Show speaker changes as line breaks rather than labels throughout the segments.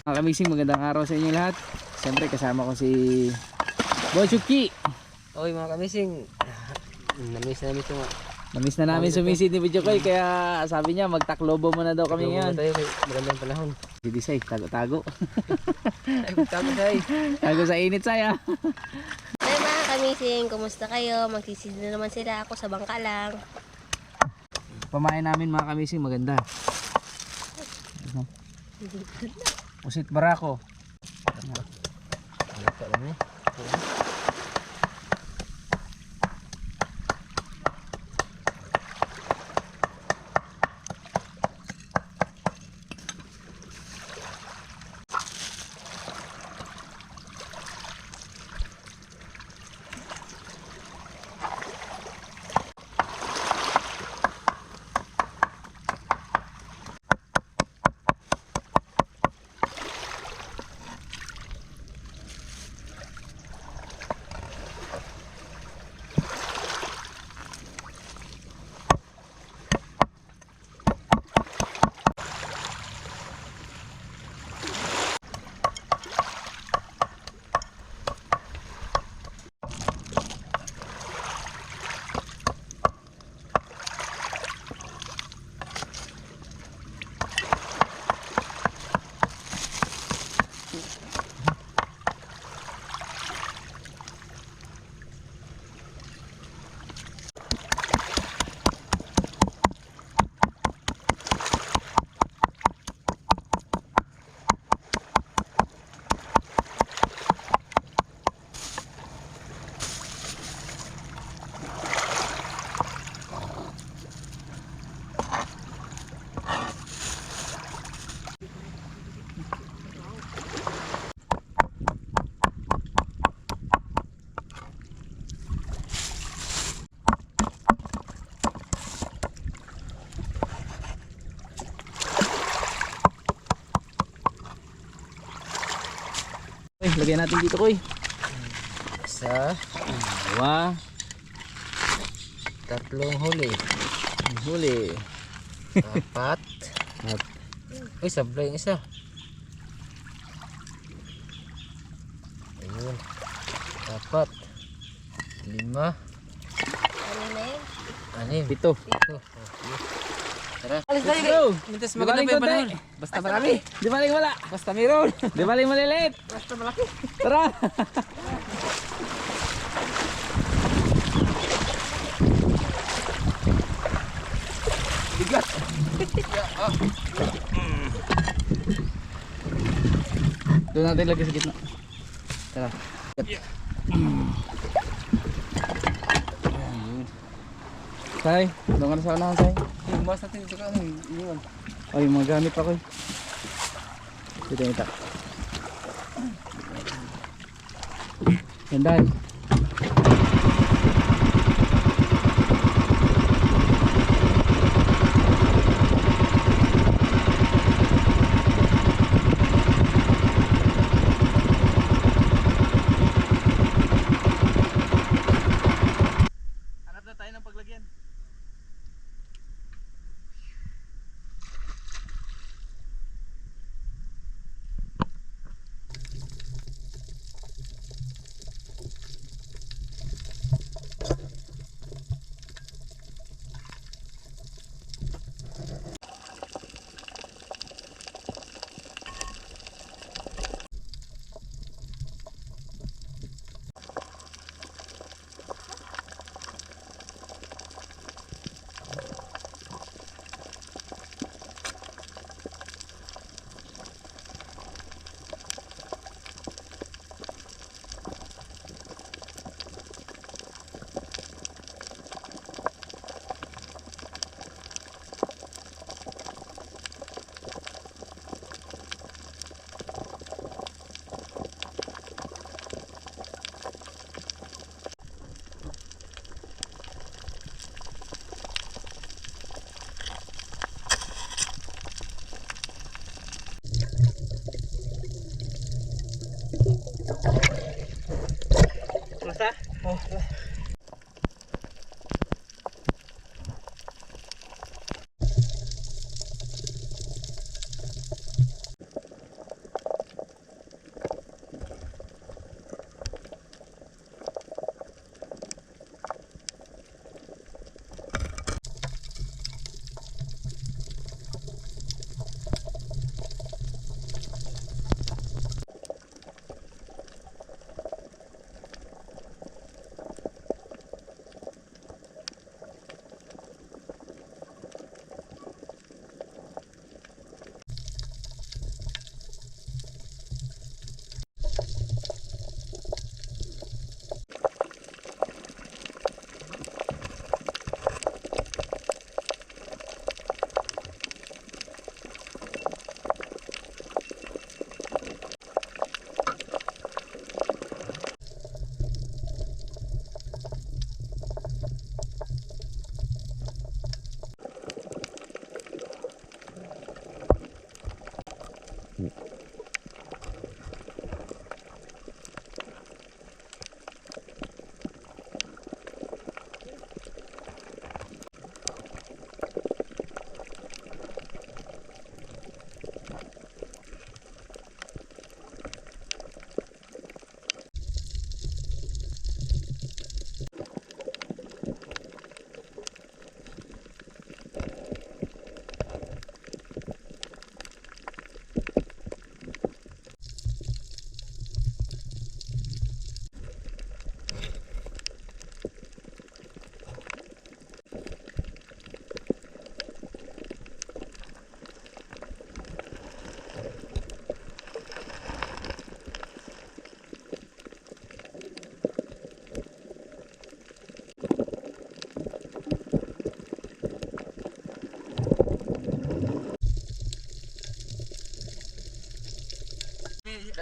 Mga kamising, magandang araw sa inyo lahat. Siyempre kasama ko si Bochuki.
Okay mga kamising, namiss namin ito.
Namiss na namin sumisid ni Bochuki kaya sabi niya magtaklobo muna daw kami ngayon.
tayo kay magandang panahon.
Si Disay, tago-tago.
Ay, magtapos ay.
tago sa init saya.
Hi mga kamising, kumusta kayo? Magsisid na naman sila ako sa bangka lang.
Pamain namin mga kamising, maganda. Ano? Usit barako.
Wala pa
Uy, lagyan natin dito koy.
Isa,
Dalawa.
tatlong huli,
Huli.
apat,
At
uy sablay yung isa. Ayun, apat, lima,
Ano na yun?
anim,
pito.
ito. Tara.
Let's go.
Mintas
Di baling konti.
Basta marami.
Di baling wala.
Basta meron.
Di baling maliliit.
Basta malaki.
Tara.
Bigat.
Doon natin lagay sa gitna. Tara. Say, doon ka na sa unahan, Say.
Yung mas natin ito ka, yun.
Ay, mga gamit ako eh. Dito ito. Ganda eh. Hanap na tayo ng paglagyan.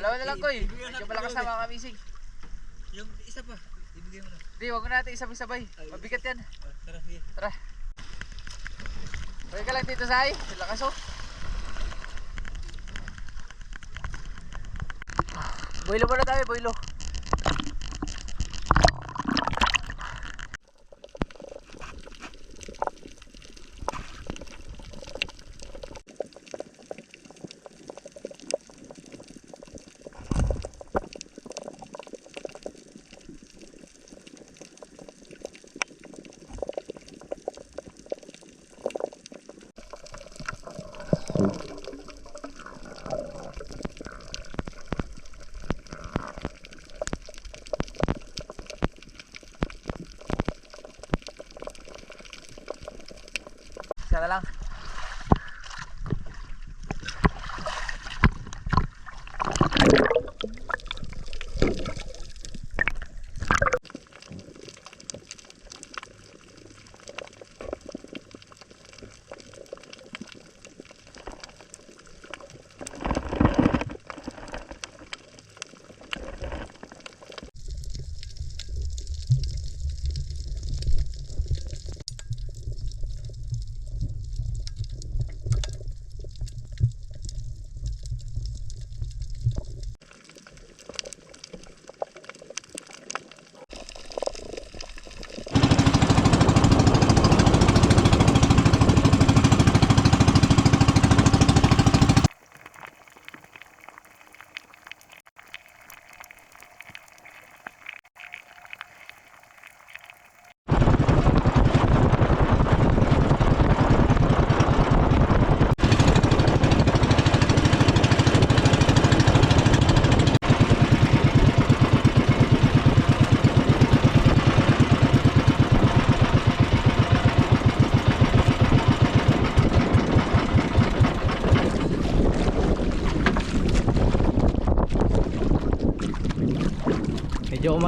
Dalawa na lang, Koy. Medyo malakas na mga kamisig.
Yung isa pa, ibigay mo na.
Hindi, wag na natin isabay-sabay. Mabigat yan.
Tara, sige.
Tara. Okay ka lang dito, Sai. Lakas oh. Boilo muna tayo, boilo.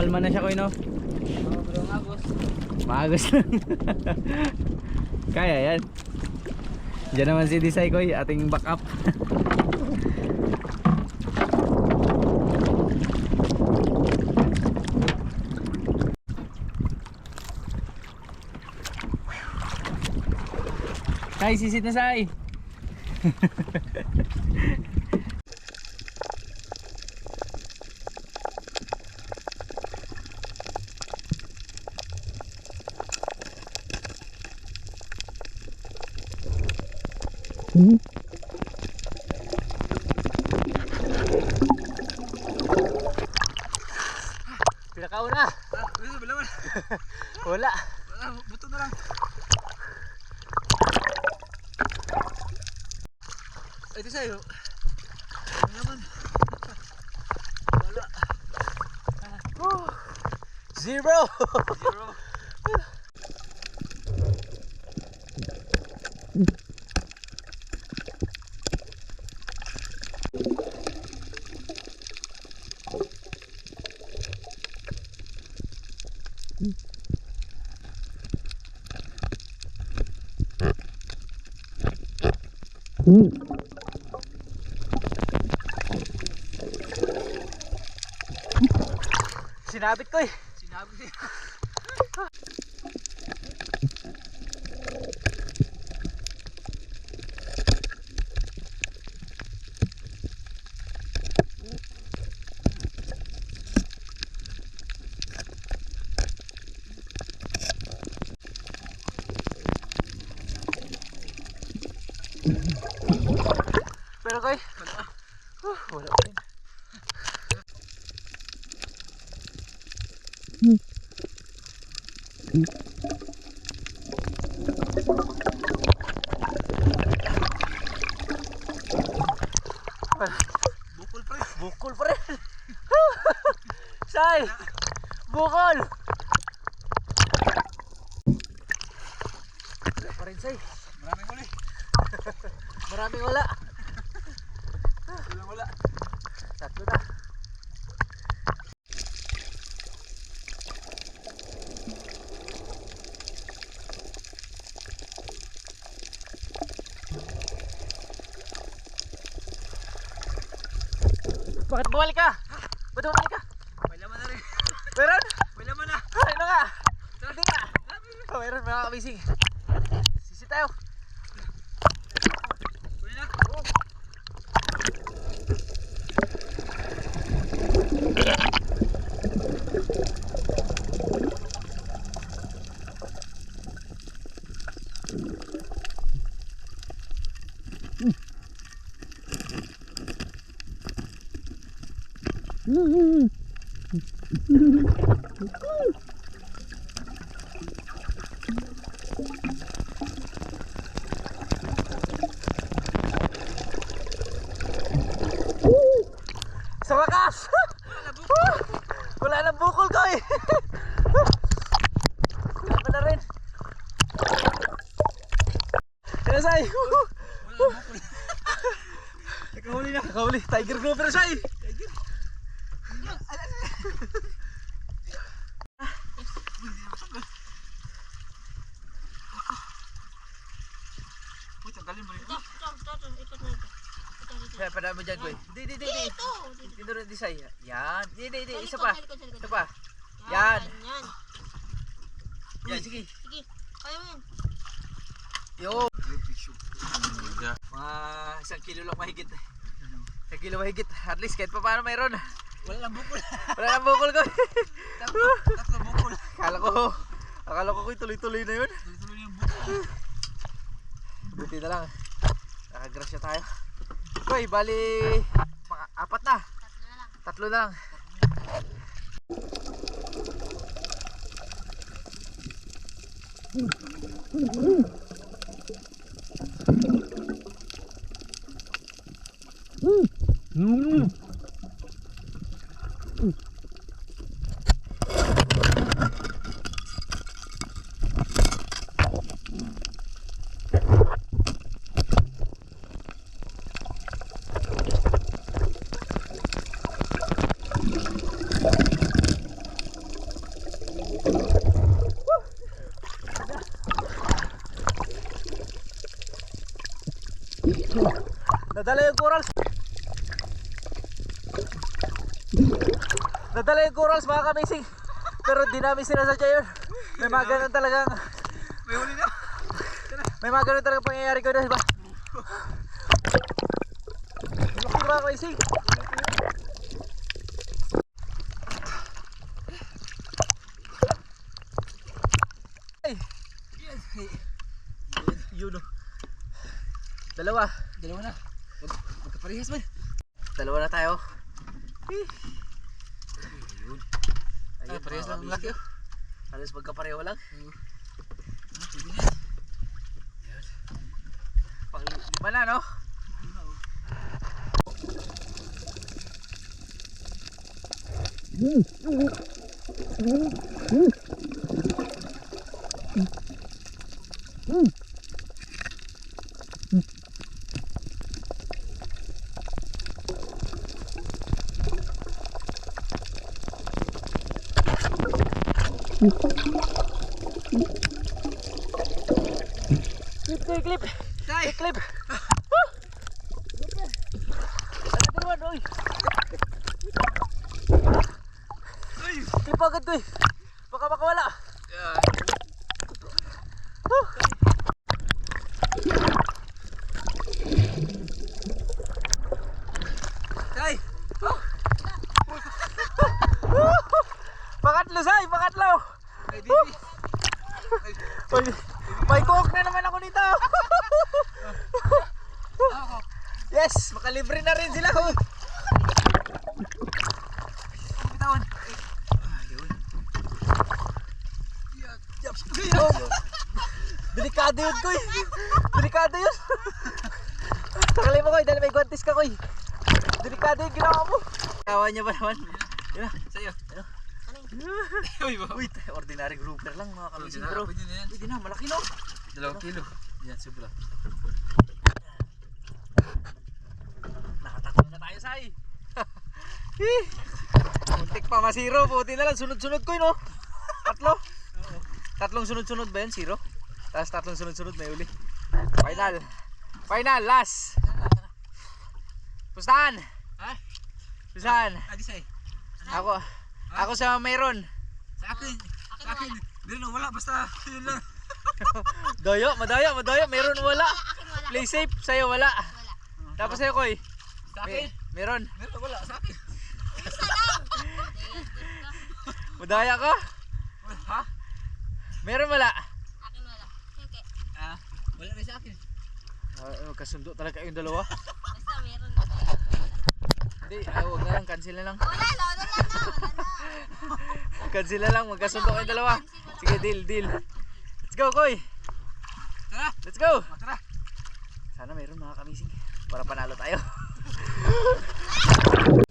Medyo umalma na siya, Koy, no?
Sobrang agos.
Maagos lang. Kaya yan. Diyan naman si Disay Koy, ating backup. Say, sisit na say. Pinakauna.
Ah, wala, wala, wala.
Wala.
Buto na lang. Ito sa'yo. Ano naman? Wala.
Zero.
Zero.
Sinabit ko eh.
Sinabi niya.
Pero kay, uh, wala pa rin. Bukol pa rin. Bukol pa rin. Say! Bukol! Wala pa rin, Say. Maraming huli. Maraming wala. Walang wala. Tatlo na. Bakit bumalik ka? Ba't bumalik ka? May laman na rin. Meron? May laman na. Ay, na nga. Hindi nga. Oh, meron mga kabising. Sisi tayo. Huli na. Oo. Sa wakas! Wala na bukol ko eh! Wala na rin! Kaya say! Wala na bukol! Na! Nakahuli! Tiger grouper siya eh! Tiger! Uy, tanggalin mo rin ito. Kaya pada mo dyan, Goy. Hindi, hindi, hindi.
Ito!
Dito rin design. Yan. Hindi, hindi, hindi. Isa
Sa
pa. Isa pa. Yan.
Yan.
Yan, sige.
Sige. Kaya mo yan.
Yo. Mga isang kilo lang mahigit. Isang kilo mahigit. At least kahit pa paano mayroon.
Wala lang bukol.
Wala nang bukol ko.
Tatlo, tatlo bukol.
Akala ko, akala ko ko'y tuloy-tuloy na yun.
Tuloy-tuloy yung bukol.
Buti na lang. Nakagrasya tayo. Koy, bali apat na.
Tatlo lang.
Tatlo na lang. Corals mga kamising. Pero di namin sinasadya yun. May mga ganun talagang
May huli na.
may mga ganun talagang pangyayari ko na diba? Laki mga kamising. Yun o. Dalawa.
Dalawa na. Mag magkaparehas man.
Dalawa na tayo.
Ah, parehas lang ang laki oh.
Halos magkapareho lang.
Ah, pwede na.
Pang lima na, no? Clip, clip, clip.
Tay!
Clip. Ano! Clip agad ko eh. Baka makawala.
Yeah. Tay!
Pangatlo, say. Pangatlo.
Ay, baby!
May, may cook na naman ako dito. Makalibre na rin sila. Oh. Bitawan. Ayun. Delikado yun, Koy. Delikado yun. Takalay mo, Koy. Dahil may guantes ka, Koy. Delikado yung ginawa mo. Tawa niya ba naman? Yun na, sa'yo. Ano? Uy, uy, ordinary grouper lang mga kamising bro. Yan. Pwede na, malaki no. Dalawang kilo. Yan, sobra. Nakatatlo na tayo, Sai. Eh, Muntik pa masiro, buti na lang sunod-sunod ko, no? Tatlo. Tatlong sunod-sunod ba yun, zero? Tapos tatlong sunod-sunod may uli. Final. Final, last. Pustahan.
Ha?
Pustahan.
Adi say.
Ako. Ako sa mayroon.
Sa akin. Sa akin. Hindi na wala basta yun lang.
Doyo, madayo, madayo. Meron wala. Play safe, sa'yo wala. Tapos sa'yo, Koy.
Sa akin.
May, meron.
Meron na wala sa akin.
Madaya ka?
Ha?
Meron wala.
Akin wala. Okay.
Ah, wala rin sa akin.
Uh, kasundo talaga yung dalawa.
Basta meron na tayo.
Hindi, ay, huwag na lang. Cancel na lang.
Wala, wala na, wala na.
Cancel na lang. Magkasundo kayong dalawa. Sige, deal, deal. Let's go, Koy.
Tara.
Let's go.
Tara.
Sana meron mga kamising. Para panalo tayo.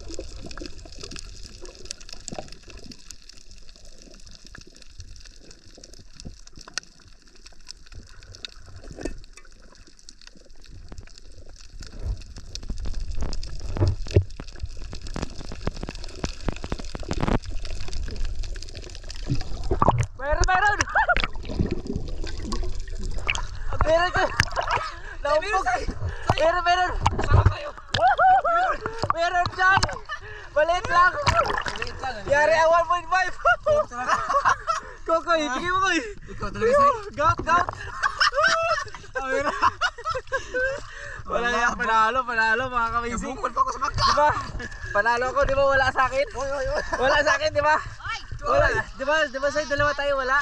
Meron, meron! meron ko! Naumpog! Meron, meron! Woohoo! Meron dyan! Maliit lang! Yari ang 1.5! Kokoy, bigay mo koy!
Ikaw talaga say.
Gout, gout! Wala yan, panalo, panalo mga kamising.
Bukol pa ako sa bangka.
Di ba? Panalo ko, di ba wala sa akin? Wala sa akin, di ba? Wala, di ba? Di ba sa'yo dalawa tayo wala?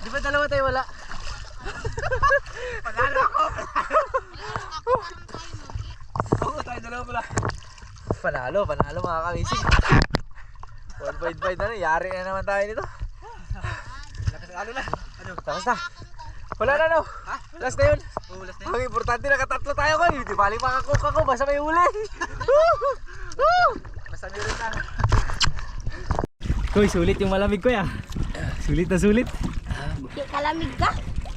Di ba dalawa tayo wala?
Panalo ako. Oo, tayo dalawa pala.
Panalo, panalo mga kamising. 1.5 na rin, yari na naman tayo nito.
Lakas ano na. Ano?
Tapos na. Wala na no.
Ha?
Last na yun.
Oo, last na yun.
Ang importante nakatatlo tayo ko. Di bali makakook ako, basta may huli. basta meron na. Koy, sulit yung malamig ko ya. Sulit na sulit.
Di kalamig ka.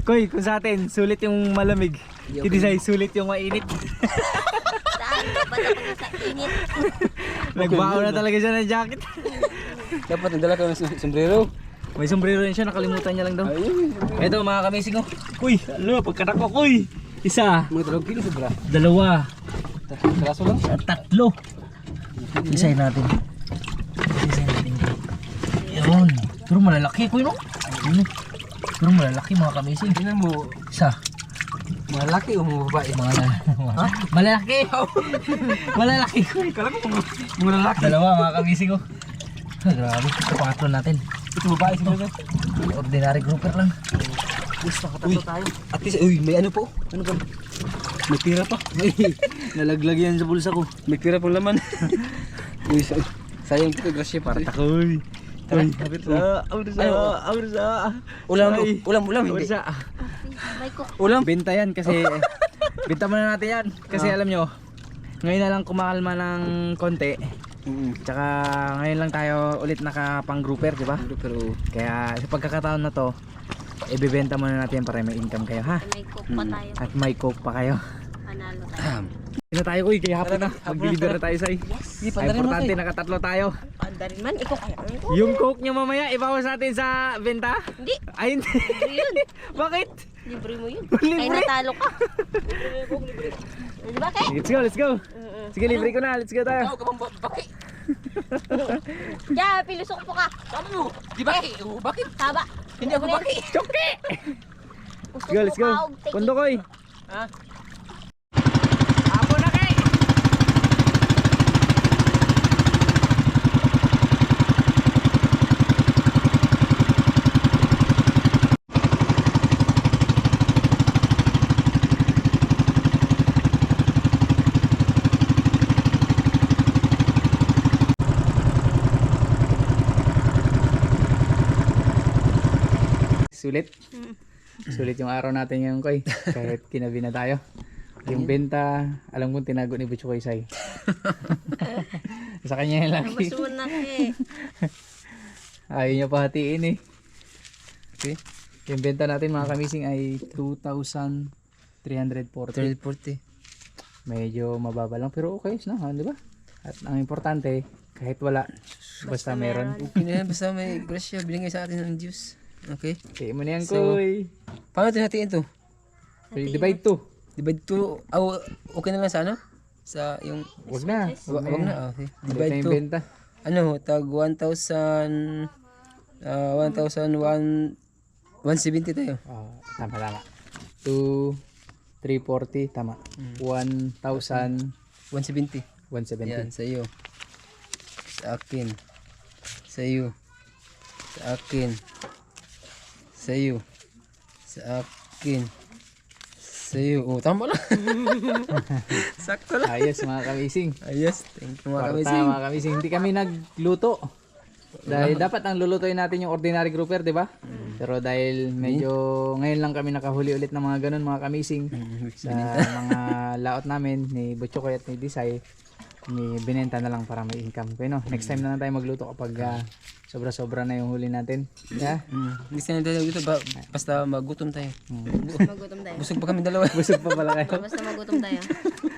Koy, kung sa atin, sulit yung malamig. Hindi say, sulit yung mainit.
Saan? Ba't ako nasa init?
Nagbao na talaga siya ng jacket.
Dapat nagdala ka ng sombrero.
May sombrero rin siya, nakalimutan niya lang daw. Ito mga kamising oh. Uy, ano, pagkatak ko. Isa,
Mga dalawang kilo sobra.
dalawa,
Karaso lang.
tatlo. Isayin natin. Isayin natin. Yun. Pero malalaki ko yun, no? Yun. Pero malalaki mga kamising.
Tingnan mo,
Isa.
malaki o mga babae.
Mga? Malalaki. malalaki ko.
Kala ko mga, lalaki.
Dalawa mga kamising ko. Ah, Grabe. Ito pangatlo natin.
Ito babae siguro.
Ordinary grouper lang. Yes, nakatatlo tayo.
At least, uy, may ano po? Ano ba? May tira pa. May,
Nalaglag yan sa bulsa ko.
may tira pang laman. uy, say- sayang po, grasya pa.
Takoy. Uy, awursa,
Ano?
awursa.
Ulam,
Ay.
ulam, ulam, hindi.
Cook.
Ulam.
Benta yan kasi benta muna natin yan kasi alam nyo ngayon na lang kumakalma ng konti
Mm.
tsaka ngayon lang tayo ulit nakapang grouper di ba
Pero,
kaya sa pagkakataon na to ibebenta muna natin para may income kayo ha
May cook pa tayo.
at may coke pa kayo
Panalo tayo.
Hindi na tayo kuy kaya hapon na mag-deliver na tayo sa
Yes.
ay importante nakatatlo tayo
Anda rin man. Ikaw kaya
yung coke nyo mamaya ibawas natin sa benta
Hindi.
ay hindi
Libre yun.
bakit
Libre mo yun.
Libre?
Ay natalo ka. Di ba kay?
let's go let's go sige libre ko na let's go tayo
Ikaw ka bang baki?
Yeah, pilusok po ka.
Mo, di baki? Oh, bakit?
Taba.
Hindi ako baki.
Choke!
Gusto
Let's go,
it.
koy.
Ha?
Sulit. Sulit yung araw natin ngayon koy. Kahit kinabi na tayo. Yung benta, alam kong tinago ni Butcho Koy Sai. Sa kanya yung lagi.
Masunak eh.
Ayaw niya pa hatiin eh.
Okay.
Yung benta natin mga kamising ay 2,340.
340.
Medyo mababa lang pero okay na, ha, di ba? At ang importante, kahit wala, basta, meron.
Okay na yan, basta may grasya, binigay sa atin ng juice. Okay.
Okay mo na yan,
So,
Koy.
Paano natin hatiin to?
Divide to.
Divide to, oh, okay na lang sa ano? Sa yung,
Wag na.
wag, wag na, ah, okay.
Divide
Divide
na
to,
yung benta.
ano, tag 1,000, ah, 1,001, 170 tayo.
Ah, tama, tama. 2, 340, tama. 1,170.
170. Yan, sa iyo. Sa akin. Sa iyo. Sa akin. Sa iyo. Sa akin. Sa iyo. Oh, tama lang. Sakto lang.
Ayos mga kamising.
Ayos. Thank you mga
Kwarta,
kamising.
mga kamising. Hindi kami nagluto. Dahil dapat ang lulutuin natin yung ordinary grouper, di ba? Pero dahil medyo ngayon lang kami nakahuli ulit ng mga ganun mga kamising sa mga laot namin ni Butchokoy at ni Disay, ni binenta na lang para may income. Okay, no? Next time na lang tayo magluto kapag ah, sobra-sobra na yung huli natin. Yeah?
Mm. Hindi na tayo dito. Ba, basta magutom tayo.
Magutom tayo.
Busog pa kami dalawa.
Busog pa pala kayo.
Basta magutom tayo.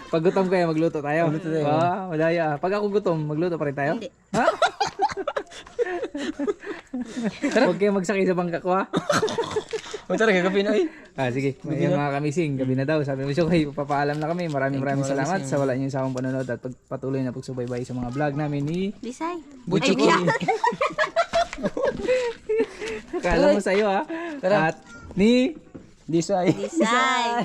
Pag gutom kayo, magluto tayo. Magluto tayo. Ah, madaya. Pag ako gutom, magluto pa rin tayo?
Hindi.
Ha? Huwag kayo magsakay sa bangka ko ha.
O tara, gagawin na eh.
Ah, sige. Ngayon mga kamising, gabi na daw. Sabi mo siya kayo, papaalam na kami. Maraming maraming salamat sa wala niyo sa akong panonood at pagpatuloy na pagsubaybay sa mga vlog namin ni
Disay.
Butcho ko.
Kala mo sa iyo ha. At ni
Disay.
Disay.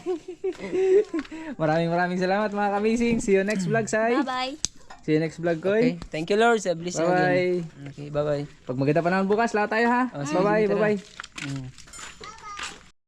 maraming maraming salamat mga kamising. See you next vlog, Sai.
Bye-bye.
See you next vlog,
Okay.
Koy.
Thank you Lord sa blessing
Bye-bye.
again. Okay, bye-bye.
Pag maganda pa naman bukas, lahat tayo ha.
Oh,
Bye-bye,
tara.
bye-bye.
Mm.